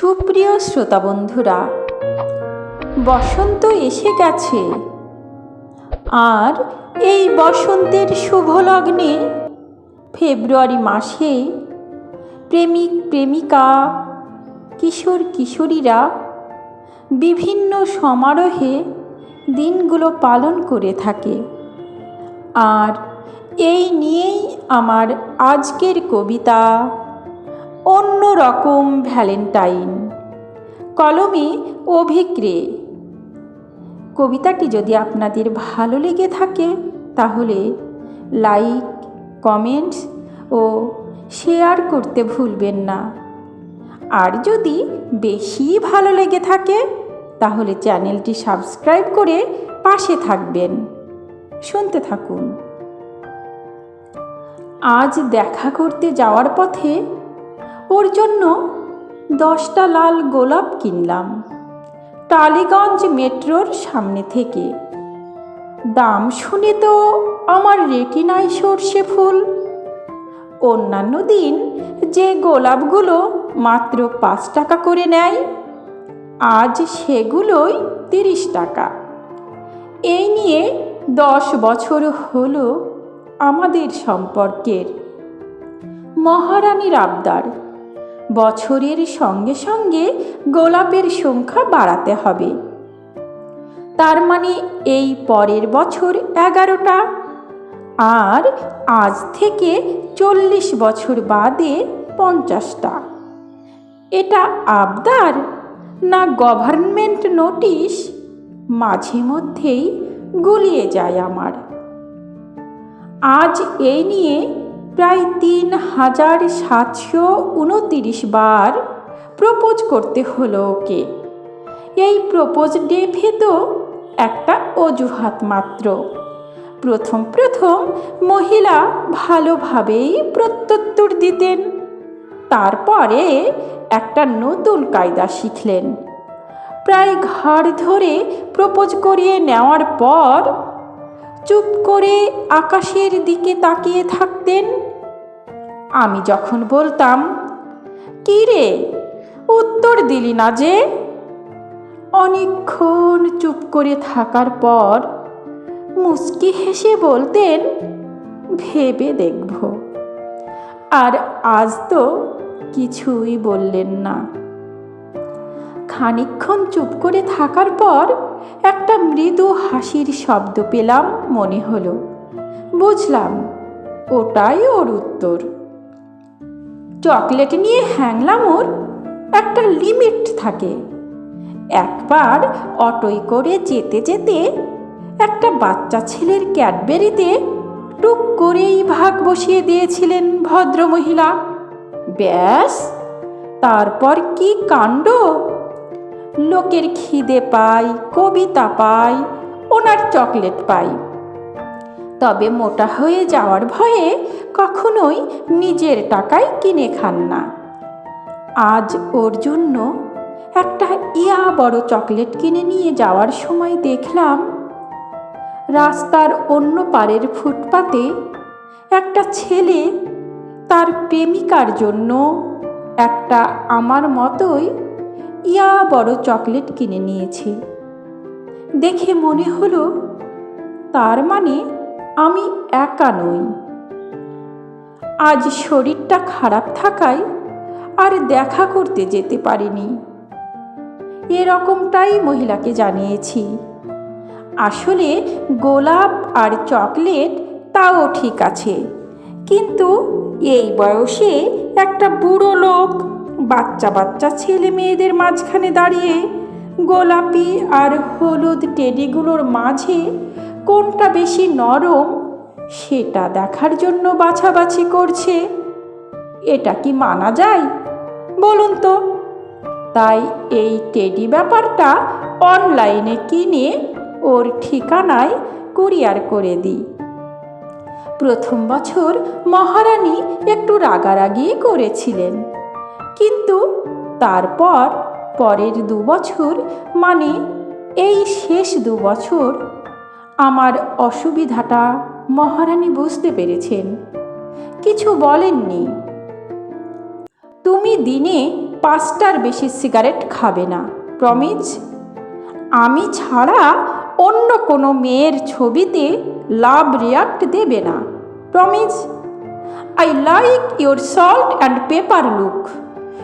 সুপ্রিয় শ্রোতা বন্ধুরা বসন্ত এসে গেছে। আর এই বসন্তের শুভ লগ্নে ফেব্রুয়ারি মাসে প্রেমিক প্রেমিকা, কিশোর কিশোরীরা বিভিন্ন সমারোহে দিনগুলো পালন করে থাকে। আর এই নিয়েই আমার আজকের কবিতা। অন্য রকম ভ্যালেন্টাইন। কলমে অভিক্রে। কবিতাটি যদি আপনাদের ভালো লেগে থাকে, তাহলে লাইক কমেন্টস ও শেয়ার করতে ভুলবেন না। আর যদি বেশি ভালো লেগে থাকে, তাহলে চ্যানেলটি সাবস্ক্রাইব করে পাশে থাকবেন। শুনতে থাকুন। আজ দেখা করতে যাওয়ার পথে ওর জন্য দশটা লাল গোলাপ কিনলাম। টালিগঞ্জ মেট্রোর সামনে থেকে। দাম শুনে তো আমার রেটিনায় সর্ষে ফুল। অন্যান্য দিন যে গোলাপগুলো মাত্র পাঁচ টাকা করে নেয়, আজ সেগুলোই তিরিশ টাকা। এই নিয়ে দশ বছর হলো আমাদের সম্পর্কের। মহারানীর আবদার। বছরের সঙ্গে সঙ্গে গোলাপের সংখ্যা বাড়াতে হবে। তার মানে এই পরের বছর এগারোটা। আর আজ থেকে চল্লিশ বছর বাদে পঞ্চাশটা। এটা আবদার না গভর্নমেন্ট নোটিশ? মাঝে মধ্যেই গুলিয়ে যায় আমার। আজ এই নিয়ে প্রায় তিন হাজার সাতশো উনতিরিশ বার প্রপোজ করতে হলো ওকে। এই প্রপোজ ডেভে তো একটা অজুহাত মাত্র। প্রথম প্রথম মহিলা ভালোভাবেই প্রত্যুত্তর দিতেন। তারপরে একটা নতুন কায়দা শিখলেন। প্রায় ঘাড় ধরে প্রপোজ করিয়ে নেওয়ার পর চুপ করে আকাশের দিকে তাকিয়ে থাকতেন। আমি যখন বলতাম, কী রে? উত্তর দিলি না যে? অনেকক্ষণ চুপ করে থাকার পর মুস্কি হেসে বলতেন, ভেবে দেখব। আর আজ তো কিছুই বললেন না। খানিক্ষণ চুপ করে থাকার পর একটা মৃদু হাসির শব্দ পেলাম মনে হলো। বুঝলাম, ওটাই ওর উত্তর। চকলেট নিয়ে হ্যাংলামোর একটা লিমিট থাকে। একবার অটোয় করে যেতে যেতে একটা বাচ্চা ছেলের ক্যাডবেরিতে টুক করেই ভাগ বসিয়ে দিয়েছিলেন ভদ্রমহিলা। ব্যাস, তারপর কি কাণ্ড? লোকের খিদে পাই কবিতা পাই ওনার চকলেট পাই তবে মোটা হয়ে যাওয়ার ভয়ে কখনোই নিজের টাকায় কিনে খান না। আজ ওর জন্য একটা ইয়া বড় চকলেট কিনে নিয়ে যাওয়ার সময় দেখলাম, রাস্তার অন্য পারের ফুটপাতে একটা ছেলে তার প্রেমিকার জন্য একটা আমার মতোই ইয়া বড় চকলেট কিনে নিয়েছে। দেখে মনে হলো তার মানে আমি একা নই। আজ শরীরটা খারাপ থাকায় আর দেখা করতে যেতে পারিনি। এরকমটাই মহিলাকে জানিয়েছি। আসলে গোলাপ আর চকলেট তাও ঠিক আছে, কিন্তু এই বয়সে একটা বুড়ো লোক বাচ্চা বাচ্চা ছেলে মেয়েদের মাঝখানে দাঁড়িয়ে গোলাপি আর হলুদ টেডিগুলোর মাঝে কোনটা বেশি নরম, সেটা দেখার জন্য বাছাবাছি করছে। এটা কি মানা যায়? বলুন তো। তাই এই টেডি ব্যাপারটা অনলাইনে কিনে ওর ঠিকানায় কুরিয়ার করে দিই। প্রথম বছর মহারানী একটু রাগারাগি করেছিলেন। কিন্তু তারপর পরের দু বছর মানে এই শেষ দু বছর আমার অসুবিধাটা মহারানী বুঝতে পেরেছেন। কিছু বলেননি। তুমি দিনে পাঁচটার বেশি সিগারেট খাবে না, প্রমিজ। আমি ছাড়া অন্য কোনো মেয়ের ছবিতে লাভ রিয়াক্ট দেবে না, promise. I like your salt and pepper look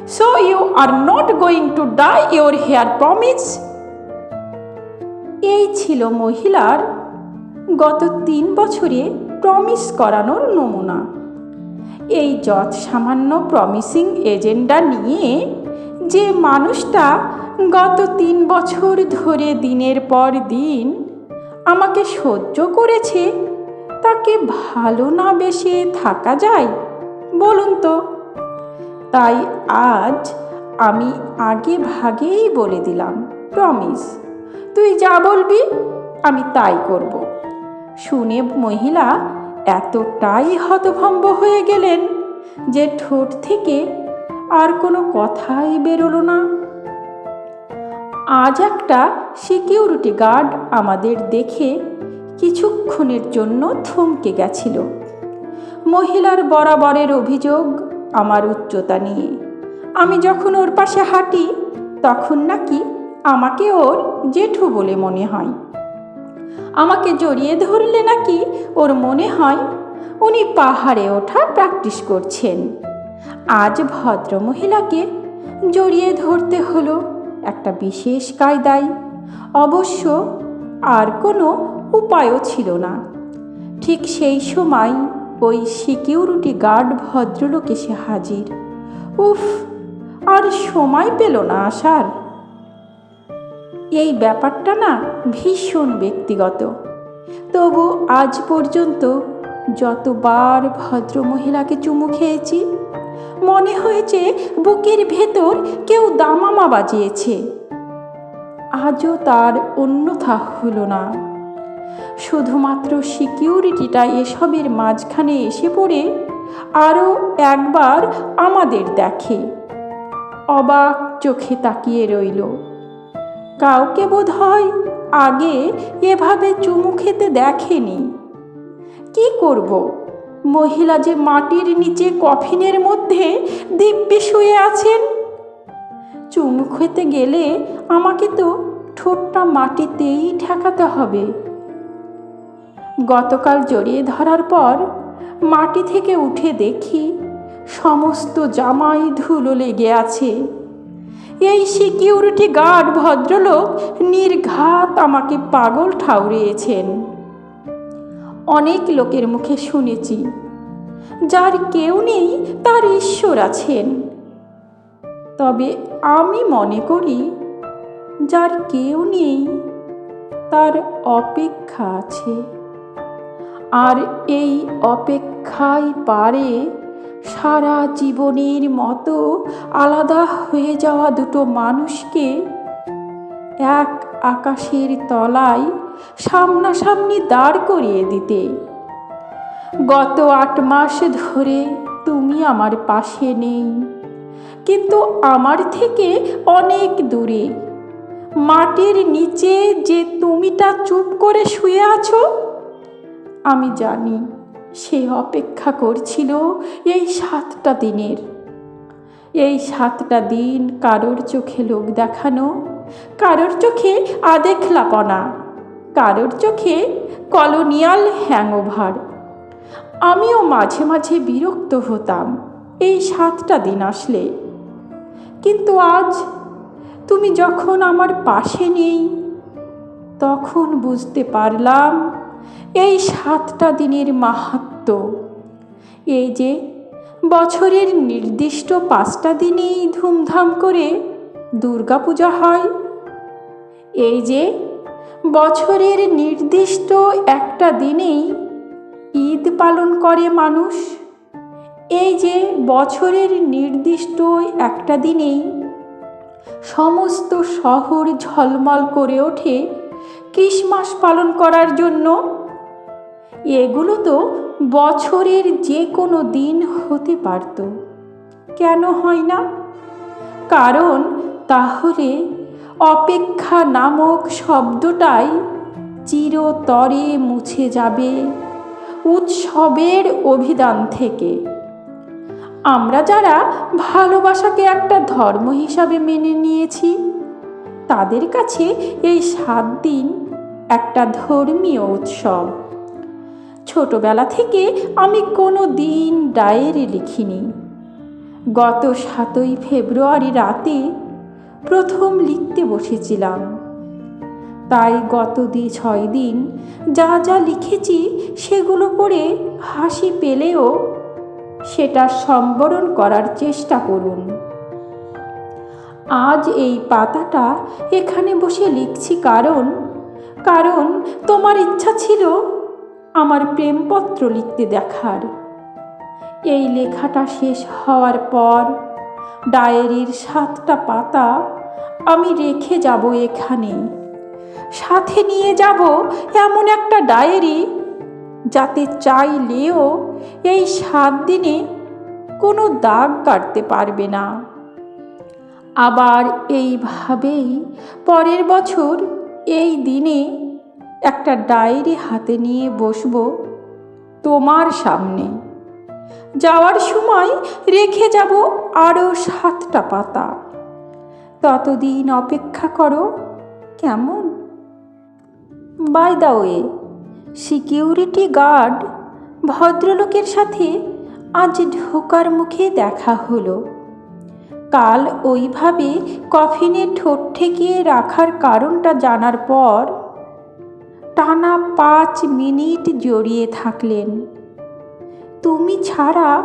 so you are not going to dye your hair promise এই ছিল মহিলার গত তিন বছরে প্রমিস করানোর নমুনা। এই যৎ সামান্য প্রমিসিং এজেন্ডা নিয়ে যে মানুষটা গত তিন বছর ধরে দিনের পর দিন আমাকে সহ্য করেছে, তাকে ভালো না বেশে থাকা যায়, বলুন তো। তাই আজ আমি আগে ভাগেই বলে দিলাম প্রমিস তুই যা বলবি, আমি তাই করব। শুনে মহিলা এতটাই হতভম্ব হয়ে গেলেন যে ঠোঁট থেকে আর কোনো কথাই বেরোলো না। আজ একটা সিকিউরিটি গার্ড আমাদের দেখে কিছুক্ষণের জন্য থমকে গেছিল। মহিলার বরাবরের অভিযোগ, আমার উচ্চতা নিয়ে। আমি যখন ওর পাশে হাঁটি, তখন নাকি আমাকে ওর জেঠু বলে মনে হয়। আমাকে জড়িয়ে ধরলে নাকি? ওর মনে হয় উনি পাহাড়ে ওঠা প্র্যাকটিস করছেন। আজ ভদ্র মহিলাকে জড়িয়ে ধরতে হলো একটা বিশেষ কায়দায়। অবশ্য আর কোনো উপায়ও ছিল না। ঠিক সেই সময় ওই সিকিউরিটি গার্ড ভদ্রলোক এসে হাজির। উফ, আর সময় পেল না আসার। এই ব্যাপারটা না ভীষণ ব্যক্তিগত। তবু আজ পর্যন্ত যতবার ভদ্র মহিলাকে চুমু খেয়েছি, মনে হয়েছে বুকের ভেতর কেউ দামামা বাজিয়েছে। আজও তার অন্যথা হলো না। শুধুমাত্র সিকিউরিটিটা এসবের মাঝখানে এসে পড়ে আরও একবার আমাদের দেখে। অবাক চোখে তাকিয়ে রইল। কাউকে বোধ হয় আগে এভাবে চুমু খেতে দেখেনি। কি করব? মহিলা যে মাটির নিচে কফিনের মধ্যে দিব্যে শুয়ে আছেন? চুমু খেতে গেলে আমাকে তো ঠোঁটটা মাটিতেই ঠেকাতে হবে। গতকাল জড়িয়ে ধরার পর মাটি থেকে উঠে দেখি সমস্ত জামাই ধুলো লেগে আছে। এই সিকিউরিটি গার্ড ভদ্রলোক নির্ঘাত আমাকে পাগল ঠাউরিয়েছেন। অনেক লোকের মুখে শুনেছি, যার কেউ নেই, তার ঈশ্বর আছেন। তবে আমি মনে করি, যার কেউ নেই, তার অপেক্ষা আছে। আর এই অপেক্ষায় পারে সারা জীবনের মতো আলাদা হয়ে যাওয়া দুটো মানুষকে এক আকাশের তলায় সামনাসামনি দাঁড় করিয়ে দিতে। গত আট মাস ধরে তুমি আমার পাশে নেই, কিন্তু আমার থেকে অনেক দূরে। মাটির নিচে যে তুমিটা চুপ করে শুয়ে আছো, আমি জানি সে অপেক্ষা করছিল এই সাতটা দিনের। এই সাতটা দিন কারোর চোখে লোক দেখানো, কারোর চোখে আদেখলাপনা, কারোর চোখে কলোনিয়াল হ্যাংওভার। আমিও মাঝে মাঝে বিরক্ত হতাম এই সাতটা দিন আসলে। কিন্তু আজ তুমি যখন আমার পাশে নেই, তখন বুঝতে পারলাম এই সাতটা দিনের মাহাত্ম। এই যে বছরের নির্দিষ্ট পাঁচটা দিনেই ধুমধাম করে দুর্গাপূজা হয়, এই যে বছরের নির্দিষ্ট একটা দিনেই ঈদ পালন করে মানুষ, এই যে বছরের নির্দিষ্ট একটা দিনেই সমস্ত শহর ঝলমল করে ওঠে ক্রিসমাস পালন করার জন্য। এগুলো তো বছরের যে কোনো দিন হতে পারত। কেন হয় না? কারণ তাহলে অপেক্ষা নামক শব্দটাই চিরতরে মুছে যাবে উৎসবের অভিধান থেকে। আমরা যারা ভালোবাসাকে একটা ধর্ম হিসাবে মেনে নিয়েছি, তাদের কাছে এই সাত দিন একটা ধর্মীয় উৎসব। ছোটবেলা থেকে আমি কোনো দিন ডায়েরি লিখিনি। গত সাতই ফেব্রুয়ারি রাতে প্রথম লিখতে বসেছিলাম। তাই গত দি ছয় দিন যা যা লিখেছি সেগুলো পড়ে হাসি পেলেও সেটা সম্বরণ করার চেষ্টা করুন। আজ এই পাতাটা এখানে বসে লিখছি কারণ কারণ তোমার ইচ্ছা ছিল আমার প্রেমপত্র লিখতে দেখার। এই লেখাটা শেষ হওয়ার পর ডায়েরির সাতটা পাতা আমি রেখে যাব এখানে। সাথে নিয়ে যাব এমন একটা ডায়েরি যাতে চাইলেও এই সাত দিনে কোনো দাগ কাটতে পারবে না। আবার এইভাবেই পরের বছর এই দিনে একটা ডায়েরি হাতে নিয়ে বসবো তোমার সামনে। যাওয়ার সময় রেখে যাব আরও সাতটা পাতা। ততদিন অপেক্ষা করো, কেমন? By the way, security guard ভদ্রলোকের সাথে আজ ঢোকার মুখে দেখা হলো। কাল ওইভাবে কফিনে ঠোঁট ঠেকিয়ে রাখার কারণটা জানার পর টানা পাঁচ মিনিট জড়িয়ে থাকলেন। তুমি ছাড়া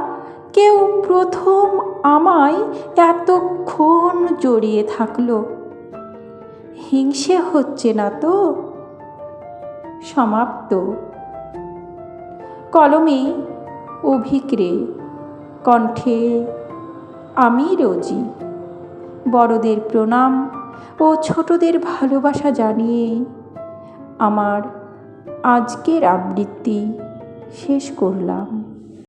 কেউ প্রথম আমায় এতক্ষণ জড়িয়ে থাকল। হিংসে হচ্ছে না তো? সমাপ্ত। কলমে অভিক্রে, কণ্ঠে আমি রোজি বড়দের প্রণাম ও ছোটদের ভালোবাসা জানিয়ে আমার আজকের আবৃত্তি শেষ করলাম।